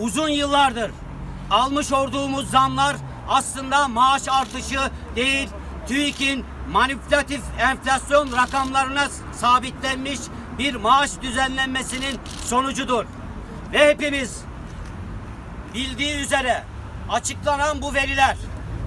uzun yıllardır almış olduğumuz zamlar aslında maaş artışı değil, TÜİK'in manipülatif enflasyon rakamlarına sabitlenmiş bir maaş düzenlenmesinin sonucudur. Ve hepimiz bildiği üzere açıklanan bu veriler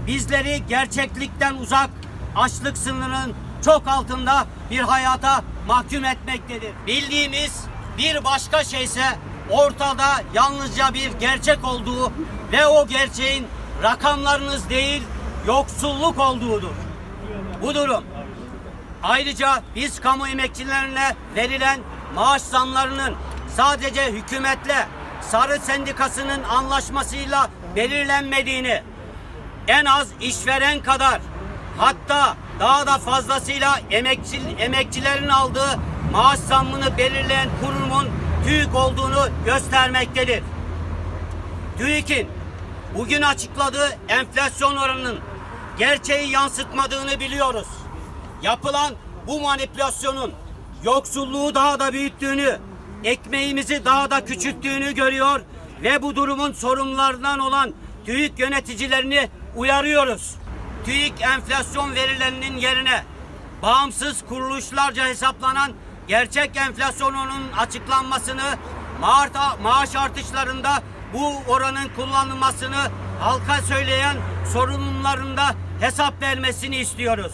bizleri gerçeklikten uzak, açlık sınırının çok altında bir hayata mahkum etmektedir. Bildiğimiz bir başka şey ise ortada yalnızca bir gerçek olduğu ve o gerçeğin rakamlarınız değil yoksulluk olduğudur. Bu durum Ayrıca biz kamu emekçilerine verilen maaş zamlarının sadece hükümetle Sarı Sendikası'nın anlaşmasıyla belirlenmediğini en az işveren kadar hatta daha da fazlasıyla emekçi, emekçilerin aldığı maaş zammını belirleyen kurumun TÜİK olduğunu göstermektedir. TÜİK'in bugün açıkladığı enflasyon oranının gerçeği yansıtmadığını biliyoruz. Yapılan bu manipülasyonun yoksulluğu daha da büyüttüğünü, ekmeğimizi daha da küçülttüğünü görüyor ve bu durumun sorumlularından olan TÜİK yöneticilerini uyarıyoruz. TÜİK enflasyon verilerinin yerine bağımsız kuruluşlarca hesaplanan gerçek enflasyonunun açıklanmasını, maaş- artışlarında bu oranın kullanılmasını halka söyleyen sorunlarında hesap vermesini istiyoruz.